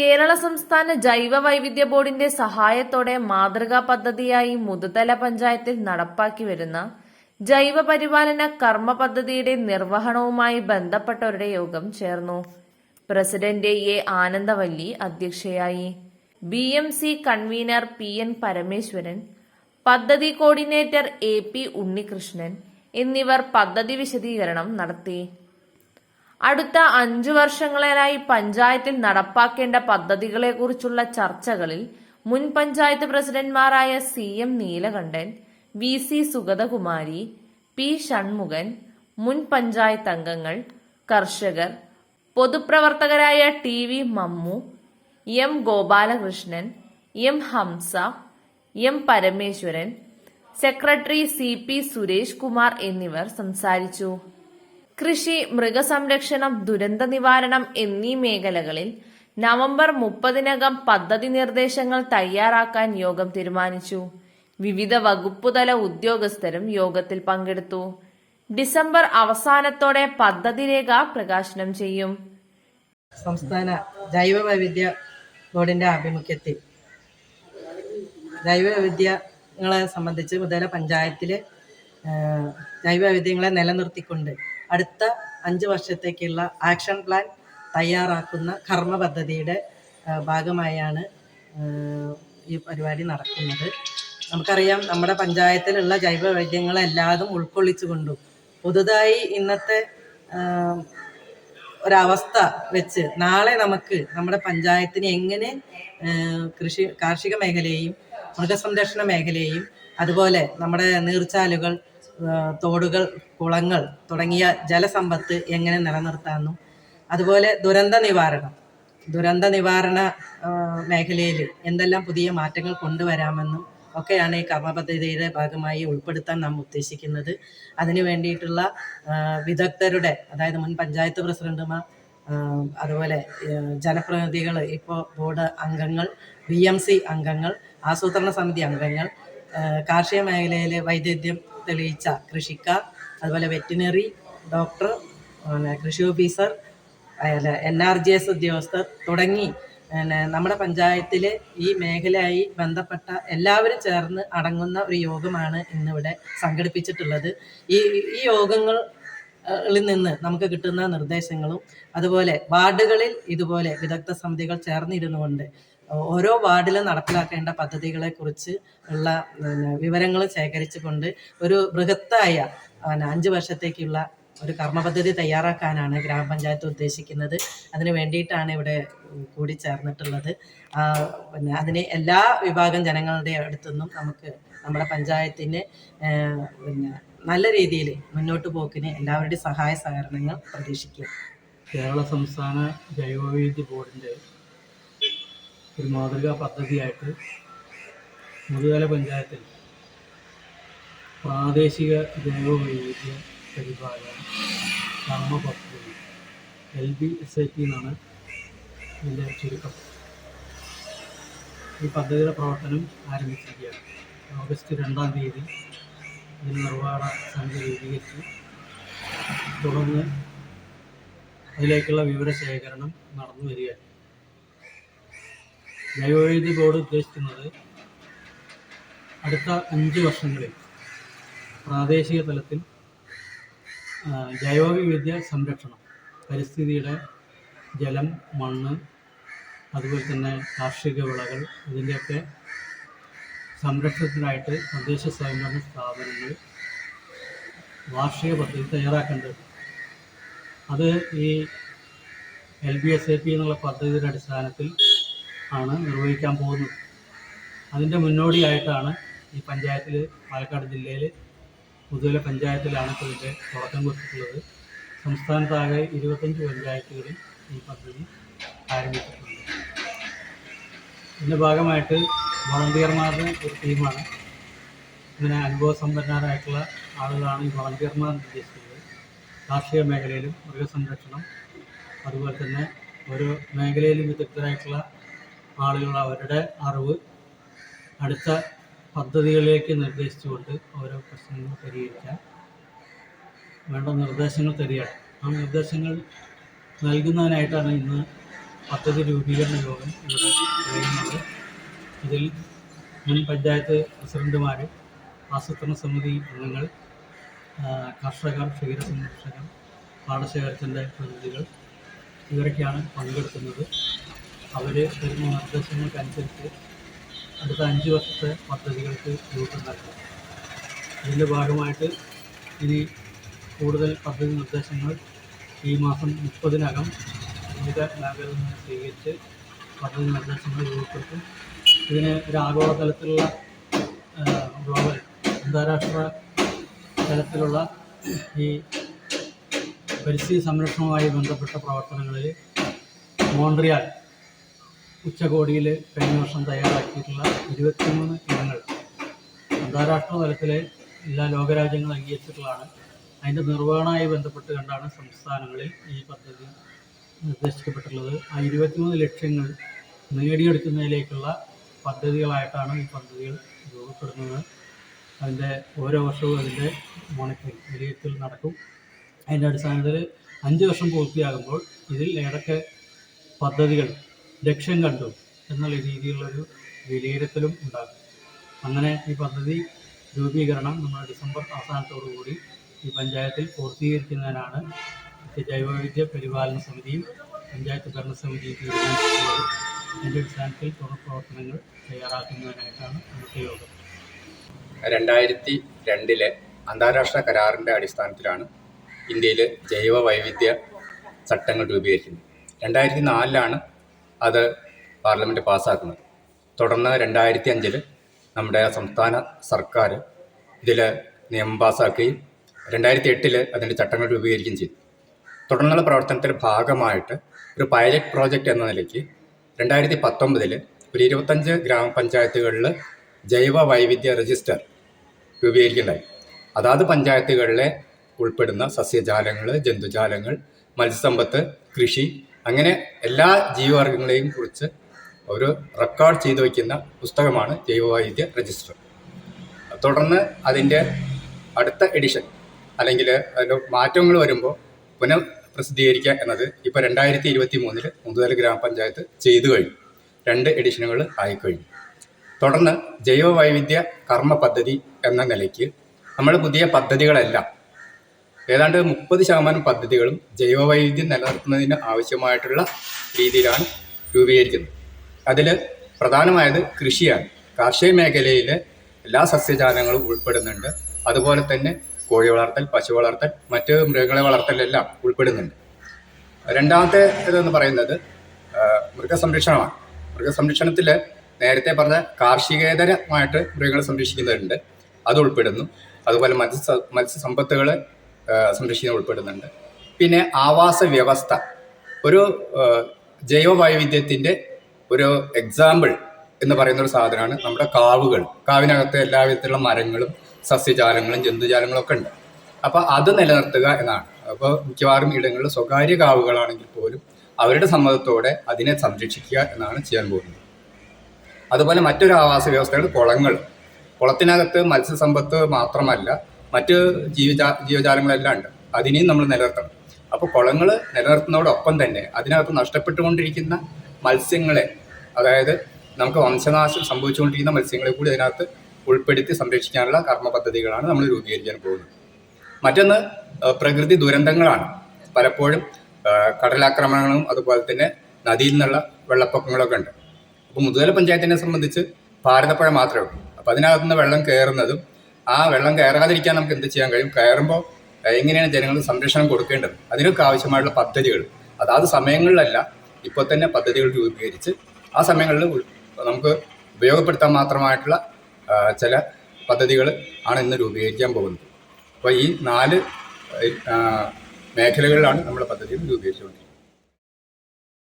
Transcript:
കേരള സംസ്ഥാന ജൈവ വൈവിധ്യ ബോർഡിന്റെ സഹായത്തോടെ മാതൃകാ പദ്ധതിയായി മുതുതല പഞ്ചായത്തിൽ നടപ്പാക്കി വരുന്ന ജൈവ പരിപാലന കർമ്മ പദ്ധതിയുടെ നിർവഹണവുമായി ബന്ധപ്പെട്ടവരുടെ യോഗം ചേർന്നു. പ്രസിഡന്റ് എ ആനന്ദവല്ലി അധ്യക്ഷയായി. B M C convener P N Parameswaran പദ്ധതി കോർഡിനേറ്റർ എ പി ഉണ്ണികൃഷ്ണൻ എന്നിവർ പദ്ധതി വിശദീകരണം നടത്തി. അടുത്ത അഞ്ചു വർഷങ്ങളിലായി പഞ്ചായത്തിൽ നടപ്പാക്കേണ്ട പദ്ധതികളെക്കുറിച്ചുള്ള ചർച്ചകളിൽ മുൻ panchayat പ്രസിഡന്റ്മാരായ C M Neelakandan V C Sugathakumari P Shanmukhan മുൻ പഞ്ചായത്ത് അംഗങ്ങൾ കർഷകർ പൊതുപ്രവർത്തകരായ T V Mammu M Gopalakrishnan M Hamza M Parameswaran secretary C P Suresh Kumar എന്നിവർ സംസാരിച്ചു. കൃഷി മൃഗസംരക്ഷണം ദുരന്ത നിവാരണം എന്നീ മേഖലകളിൽ നവംബർ മുപ്പതിനകം പദ്ധതി നിർദ്ദേശങ്ങൾ തയ്യാറാക്കാൻ യോഗം തീരുമാനിച്ചു. വിവിധ വകുപ്പുതല ഉദ്യോഗസ്ഥരും യോഗത്തിൽ പങ്കെടുത്തു. ഡിസംബർ അവസാനത്തോടെ പദ്ധതി രേഖ പ്രകാശനം ചെയ്യും. സംസ്ഥാന ജൈവ വൈവിധ്യ ബോർഡിന്റെ ആഭിമുഖ്യത്തിൽ ജൈവ വൈവിധ്യങ്ങളെ സംബന്ധിച്ച് മുതല പഞ്ചായത്തിലെ ജൈവ വൈവിധ്യങ്ങളെ നിലനിർത്തിക്കൊണ്ട് അടുത്ത അഞ്ച് വർഷത്തേക്കുള്ള ആക്ഷൻ പ്ലാൻ തയ്യാറാക്കുന്ന കർമ്മ പദ്ധതിയുടെ ഭാഗമായാണ് ഈ പരിപാടി നടക്കുന്നത്. നമുക്കറിയാം നമ്മുടെ പഞ്ചായത്തിലുള്ള ജൈവ വൈവിധ്യങ്ങളെല്ലാതും ഉൾക്കൊള്ളിച്ചുകൊണ്ടും പുതുതായി ഇന്നത്തെ ഒരവസ്ഥ വെച്ച് നാളെ നമുക്ക് നമ്മുടെ പഞ്ചായത്തിന് എങ്ങനെ കൃഷി കാർഷിക മേഖലയെയും മൃഗസംരക്ഷണ മേഖലയെയും അതുപോലെ നമ്മുടെ നീർച്ചാലുകൾ തോടുകൾ കുളങ്ങൾ തുടങ്ങിയ ജലസമ്പത്ത് എങ്ങനെ നിലനിർത്താമെന്നും അതുപോലെ ദുരന്ത നിവാരണം. ദുരന്ത നിവാരണ മേഖലയിൽ എന്തെല്ലാം പുതിയ മാറ്റങ്ങൾ കൊണ്ടുവരാമെന്നും ഒക്കെയാണ് ഈ കർമ്മ പദ്ധതിയുടെ ഭാഗമായി ഉൾപ്പെടുത്താൻ നാം ഉദ്ദേശിക്കുന്നത്. അതിനു വേണ്ടിയിട്ടുള്ള വിദഗ്ധരുടെ അതായത് മുൻ പഞ്ചായത്ത് പ്രസിഡന്റുമാർ അതുപോലെ ജനപ്രതിനിധികൾ ഇപ്പോൾ ബോർഡ് അംഗങ്ങൾ ബി എം സി അംഗങ്ങൾ ആസൂത്രണ സമിതി അംഗങ്ങൾ കാർഷിക മേഖലയിലെ വൈദഗ്ധ്യം തെളിയിച്ച കൃഷിക്കാർ അതുപോലെ വെറ്റിനറി ഡോക്ടർ പിന്നെ കൃഷി ഓഫീസർ അല്ല എൻ ആർ ജി എസ് ഉദ്യോഗസ്ഥർ തുടങ്ങി. പിന്നെ നമ്മുടെ പഞ്ചായത്തിലെ ഈ മേഖലയായി ബന്ധപ്പെട്ട എല്ലാവരും ചേർന്ന് അടങ്ങുന്ന ഒരു യോഗമാണ് ഇന്നിവിടെ സംഘടിപ്പിച്ചിട്ടുള്ളത്. ഈ ഈ യോഗങ്ങൾ ിൽ നിന്ന് നമുക്ക് കിട്ടുന്ന നിർദ്ദേശങ്ങളും അതുപോലെ വാർഡുകളിൽ ഇതുപോലെ വിദഗ്ധ സമിതികൾ ചേർന്നിരുന്നു കൊണ്ട് ഓരോ വാർഡിലും നടപ്പിലാക്കേണ്ട പദ്ധതികളെ കുറിച്ച് ഉള്ള വിവരങ്ങൾ ശേഖരിച്ചുകൊണ്ട് ഒരു ബൃഹത്തായ അഞ്ച് വർഷത്തേക്കുള്ള ഒരു കർമ്മ പദ്ധതി തയ്യാറാക്കാനാണ് ഗ്രാമപഞ്ചായത്ത് ഉദ്ദേശിക്കുന്നത്. അതിന് വേണ്ടിയിട്ടാണ് ഇവിടെ കൂടി ചേർന്നിട്ടുള്ളത്. പിന്നെ അതിന് എല്ലാ വിഭാഗം ജനങ്ങളുടെ അടുത്തുനിന്നും നമുക്ക് നമ്മുടെ പഞ്ചായത്തിന് പിന്നെ നല്ല രീതിയിൽ മുന്നോട്ട് പോക്കിന് എല്ലാവരുടെയും സഹായ സഹകരണങ്ങൾ പ്രതീക്ഷിക്കുക കേരള സംസ്ഥാന ജൈവവൈവിധ്യ ബോർഡിന്റെ ഒരു മാതൃകാ പദ്ധതിയായിട്ട് മുതുതല പഞ്ചായത്തിൽ പ്രാദേശിക ജൈവവൈവിധ്യ പരിപാലന കർമ്മ പദ്ധതി L B S I T എന്നാണ് ഇതിന്റെ ചുരുക്കം. ഈ പദ്ധതിയുടെ പ്രവർത്തനം ആരംഭിച്ചിരിക്കുകയാണ്. ഓഗസ്റ്റ് രണ്ടാം തീയതി ഇതിന് നിർവഹണ സമിതി രൂപീകരിച്ച്. തുടർന്ന് അതിലേക്കുള്ള വിവരശേഖരണം നടന്നു വരികയാണ്. ജൈവവൈദ്യുതി ബോർഡ് ഉദ്ദേശിക്കുന്നത് അടുത്ത അഞ്ച് വർഷങ്ങളിൽ പ്രാദേശിക തലത്തിൽ ജൈവവൈവിധ്യ സംരക്ഷണം പരിസ്ഥിതിയുടെ ജലം മണ്ണ് അതുപോലെ തന്നെ കാർഷിക വിളകൾ ഇതിന്റെയൊക്കെ സംരക്ഷണത്തിനായിട്ട് തദ്ദേശ സ്വയംഭരണ സ്ഥാപനങ്ങൾ വാർഷിക പദ്ധതി തയ്യാറാക്കേണ്ടത്. അത് ഈ L B S A P എന്നുള്ള പദ്ധതിയുടെ അടിസ്ഥാനത്തിൽ ആണ് നിർവഹിക്കാൻ പോകുന്നത്. അതിന്റെ മുന്നോടിയായിട്ടാണ് ഈ പഞ്ചായത്തിൽ പാലക്കാട് ജില്ലയിൽ പുതുവല പഞ്ചായത്തിലാണ് ഇപ്പോൾ ഇതിന്റെ തുടക്കം കുറിച്ചിട്ടുള്ളത്. സംസ്ഥാനത്താകെ ഇരുപത്തഞ്ച് പഞ്ചായത്തുകളിൽ ഈ പദ്ധതി ആരംഭിച്ചിട്ടുണ്ട്. ഇതിന്റെ ഭാഗമായിട്ട് വളണ്ടിയർമാരുടെ ഒരു ടീമാണ്. ഇങ്ങനെ അനുഭവസമ്പന്നരായിട്ടുള്ള ആളുകളാണ് ഈ വളണ്ടിയർമാർ ഉദ്ദേശിക്കുന്നത്. കാർഷിക മേഖലയിലും മൃഗസംരക്ഷണം അതുപോലെ തന്നെ ഓരോ മേഖലയിലും വിദഗ്ധരായിട്ടുള്ള ആളുകൾ അവരുടെ അറിവ് അടുത്ത പദ്ധതികളിലേക്ക് നിർദ്ദേശിച്ചുകൊണ്ട് ഓരോ പ്രശ്നങ്ങൾ പരിഹരിക്കാൻ വേണ്ട നിർദ്ദേശങ്ങൾ തരികയാണ്. ആ നിർദ്ദേശങ്ങൾ നൽകുന്നതിനായിട്ടാണ് ഇന്ന് പദ്ധതി രൂപീകരണ യോഗം ഇവിടെ കഴിയുന്നത് ഇതിൽ മുൻ പഞ്ചായത്ത് പ്രസിഡന്റുമാർ ആസൂത്രണ സമിതി അംഗങ്ങൾ കർഷകർ ക്ഷീര സംരക്ഷകർ പാടശേഖരത്തിന്റെ പ്രതിനിധികൾ ഇവരൊക്കെയാണ് പങ്കെടുക്കുന്നത്. അവർ തരുന്ന നിർദ്ദേശങ്ങൾക്കനുസരിച്ച് അടുത്ത അഞ്ച് വർഷത്തെ പദ്ധതികൾക്ക് രൂപം നൽകും. ഇതിന്റെ ഭാഗമായിട്ട് ഇനി കൂടുതൽ പദ്ധതി നിർദ്ദേശങ്ങൾ ഈ മാസം മുപ്പതിനകം വിവിധ മേഖലകളിൽ നിന്ന് സ്വീകരിച്ച് പദ്ധതി നിർദ്ദേശങ്ങൾ രൂപപ്പെടുത്തും. ഇതിന് ഒരു ആഗോളതലത്തിലുള്ള തലത്തിലുള്ള ഗ്ലോബൽ അന്താരാഷ്ട്ര തലത്തിലുള്ള ഈ പരിസ്ഥിതി സംരക്ഷണവുമായി ബന്ധപ്പെട്ട പ്രവർത്തനങ്ങളിൽ മോൺട്രിയാൽ ഉച്ചകോടിയിൽ കഴിഞ്ഞ വർഷം തയ്യാറാക്കിയിട്ടുള്ള ഇരുപത്തിമൂന്ന് ഇനങ്ങൾ അന്താരാഷ്ട്ര തലത്തിലെ എല്ലാ ലോകരാജ്യങ്ങളും അംഗീകരിച്ചിട്ടുള്ളതാണ്. അതിന്റെ നിർവഹണവുമായി ബന്ധപ്പെട്ട് കണ്ടാണ് സംസ്ഥാനങ്ങളിൽ ഈ പദ്ധതി നിർദ്ദേശിക്കപ്പെട്ടിട്ടുള്ളത്. ആ ഇരുപത്തിമൂന്ന് ലക്ഷ്യങ്ങൾ നേടിയെടുക്കുന്നതിലേക്കുള്ള പദ്ധതികളായിട്ടാണ് ഈ പദ്ധതികൾ രൂപപ്പെടുന്നത്. അതിന്റെ ഓരോ വർഷവും അതിന്റെ മോണിറ്ററിംഗ് വിലയിരുത്തൽ നടക്കും. അതിന്റെ അടിസ്ഥാനത്തിൽ അഞ്ച് വർഷം പൂർത്തിയാകുമ്പോൾ ഇതിൽ ഏതൊക്കെ പദ്ധതികൾ ലക്ഷ്യം കണ്ടു എന്നുള്ള രീതിയിലുള്ളൊരു വിലയിരുത്തലും ഉണ്ടാകും. അങ്ങനെ ഈ പദ്ധതി രൂപീകരണം നമ്മൾ ഡിസംബർ അവസാനത്തോടുകൂടി ഈ പഞ്ചായത്തിൽ പൂർത്തീകരിക്കുന്നതിനാണ് ജൈവവൈവിധ്യ പരിപാലന സമിതിയും പഞ്ചായത്ത് ഭരണസമിതിയും തീരുമാനിച്ചിട്ടുള്ളത് അതിന്റെ അടിസ്ഥാനത്തിൽ തുടർ പ്രവർത്തനങ്ങൾ തയ്യാറാക്കുന്നതിനായിട്ടാണ് ഇന്നത്തെ യോഗം. രണ്ടായിരത്തി രണ്ടിലെ അന്താരാഷ്ട്ര കരാറിന്റെ അടിസ്ഥാനത്തിലാണ് ഇന്ത്യയിൽ ജൈവ വൈവിധ്യ ചട്ടങ്ങൾ രൂപീകരിക്കുന്നത്. രണ്ടായിരത്തി നാലിലാണ് അത് പാർലമെന്റ് പാസ്സാക്കുന്നത്. തുടർന്ന് രണ്ടായിരത്തി അഞ്ചിൽ നമ്മുടെ സംസ്ഥാന സർക്കാർ ഇതിൽ നിയമം പാസ്സാക്കുകയും രണ്ടായിരത്തി എട്ടിൽ അതിന്റെ ചട്ടങ്ങൾ രൂപീകരിക്കുകയും ചെയ്തു. തുടർന്നുള്ള പ്രവർത്തനത്തിന്റെ ഭാഗമായിട്ട് ഒരു പൈലറ്റ് പ്രോജക്റ്റ് എന്ന നിലയ്ക്ക് രണ്ടായിരത്തി പത്തൊമ്പതിൽ ഒരു ഇരുപത്തഞ്ച് ഗ്രാമപഞ്ചായത്തുകളിൽ ജൈവ വൈവിധ്യ രജിസ്റ്റർ രൂപീകരിക്കുന്നുണ്ടായി അതാത് പഞ്ചായത്തുകളിലെ ഉൾപ്പെടുന്ന സസ്യജാലങ്ങൾ ജന്തുജാലങ്ങൾ മത്സ്യസമ്പത്ത് കൃഷി അങ്ങനെ എല്ലാ ജീവവർഗങ്ങളെയും കുറിച്ച് ഒരു റെക്കോർഡ് ചെയ്തു വയ്ക്കുന്ന പുസ്തകമാണ് ജൈവവൈവിധ്യ രജിസ്റ്റർ. തുടർന്ന് അതിന്റെ അടുത്ത എഡിഷൻ അല്ലെങ്കിൽ അതിന്റെ മാറ്റങ്ങൾ വരുമ്പോൾ പുനഃ പ്രസിദ്ധീകരിക്കുക എന്നത് ഇപ്പോൾ രണ്ടായിരത്തി ഇരുപത്തി മൂന്നിൽ മുതുതല ഗ്രാമപഞ്ചായത്ത് ചെയ്തു കഴിഞ്ഞു. രണ്ട് എഡിഷനുകൾ ആയിക്കഴിഞ്ഞു. തുടർന്ന് ജൈവവൈവിധ്യ കർമ്മ പദ്ധതി എന്ന നിലയ്ക്ക് നമ്മൾ പുതിയ പദ്ധതികളെല്ലാം ഏതാണ്ട് മുപ്പത് ശതമാനം പദ്ധതികളും ജൈവവൈവിധ്യം നിലനിർത്തുന്നതിന് ആവശ്യമായിട്ടുള്ള രീതിയിലാണ് രൂപീകരിക്കുന്നത്. അതിൽ പ്രധാനമായത് കൃഷിയാണ്. കാർഷിക മേഖലയിലെ എല്ലാ സസ്യജാലങ്ങളും ഉൾപ്പെടുന്നുണ്ട്. അതുപോലെ തന്നെ കോഴി വളർത്തൽ പശു വളർത്തൽ മറ്റ് മൃഗങ്ങളെ വളർത്തലെല്ലാം ഉൾപ്പെടുന്നുണ്ട്. രണ്ടാമത്തെ ഇതെന്ന് പറയുന്നത് മൃഗസംരക്ഷണമാണ്. മൃഗസംരക്ഷണത്തിൽ നേരത്തെ പറഞ്ഞ കാർഷികേതരമായിട്ട് മൃഗങ്ങളെ സംരക്ഷിക്കുന്നവരുണ്ട്. അത് ഉൾപ്പെടുന്നു. അതുപോലെ മത്സ്യ മത്സ്യസമ്പത്തുകൾ സംരക്ഷിക്കുന്നത് ഉൾപ്പെടുന്നുണ്ട്. പിന്നെ ആവാസ വ്യവസ്ഥ. ഒരു ജൈവവൈവിധ്യത്തിന്റെ ജൈവ വൈവിധ്യത്തിന്റെ ഒരു എക്സാമ്പിൾ എന്ന് പറയുന്ന ഒരു സാധനമാണ് നമ്മുടെ കാവുകൾ. കാവിനകത്ത് എല്ലാ വിധത്തിലുള്ള മരങ്ങളും സസ്യജാലങ്ങളും ജന്തുജാലങ്ങളും ഒക്കെ ഉണ്ട്. അപ്പോൾ അത് നിലനിർത്തുക എന്നാണ്. അപ്പോൾ മിക്കവാറും ഇടങ്ങളിൽ സ്വകാര്യ കാവുകളാണെങ്കിൽ പോലും അവരുടെ സമ്മതത്തോടെ അതിനെ സംരക്ഷിക്കുക എന്നാണ് ചെയ്യാൻ പോകുന്നത്. അതുപോലെ മറ്റൊരു ആവാസ വ്യവസ്ഥയാണ് കുളങ്ങൾ. കുളത്തിനകത്ത് മത്സ്യസമ്പത്ത് മാത്രമല്ല മറ്റ് ജീവജാ ജീവജാലങ്ങളെല്ലാം ഉണ്ട്. അതിനെയും നമ്മൾ നിലനിർത്തണം. അപ്പോൾ കുളങ്ങൾ നിലനിർത്തുന്നതോടൊപ്പം തന്നെ അതിനകത്ത് നഷ്ടപ്പെട്ടുകൊണ്ടിരിക്കുന്ന മത്സ്യങ്ങളെ അതായത് നമുക്ക് വംശനാശം സംഭവിച്ചുകൊണ്ടിരിക്കുന്ന മത്സ്യങ്ങളെ കൂടി അതിനകത്ത് ഉൾപ്പെടുത്തി സംരക്ഷിക്കാനുള്ള കർമ്മ പദ്ധതികളാണ് നമ്മൾ രൂപീകരിക്കാൻ പോകുന്നത്. മറ്റൊന്ന് പ്രകൃതി ദുരന്തങ്ങളാണ്. പലപ്പോഴും കടലാക്രമണങ്ങളും അതുപോലെ തന്നെ നദിയിൽ നിന്നുള്ള വെള്ളപ്പൊക്കങ്ങളൊക്കെ ഉണ്ട്. അപ്പോൾ മുതുതല പഞ്ചായത്തിനെ സംബന്ധിച്ച് ഭാരതപ്പുഴ മാത്രമേ ഉള്ളൂ. അപ്പോൾ അതിനകത്തുനിന്ന് വെള്ളം കയറുന്നതും ആ വെള്ളം കയറാതിരിക്കാൻ നമുക്ക് എന്ത് ചെയ്യാൻ കഴിയും? കയറുമ്പോൾ എങ്ങനെയാണ് ജനങ്ങൾക്ക് സംരക്ഷണം കൊടുക്കേണ്ടത്? അതിനൊക്കെ ആവശ്യമായിട്ടുള്ള പദ്ധതികൾ. അതാത് സമയങ്ങളിലല്ല ഇപ്പോൾ തന്നെ പദ്ധതികൾ രൂപീകരിച്ച് ആ സമയങ്ങളിൽ നമുക്ക് ഉപയോഗപ്പെടുത്താൻ മാത്രമായിട്ടുള്ള ചില പദ്ധതികൾ ആണ് ഇന്ന് രൂപീകരിക്കാൻ പോകുന്നത്. അപ്പോൾ ഈ നാല് മേഖലകളിലാണ് നമ്മുടെ പദ്ധതികൾ രൂപീകരിച്ചുകൊണ്ടിരിക്കുന്നത്.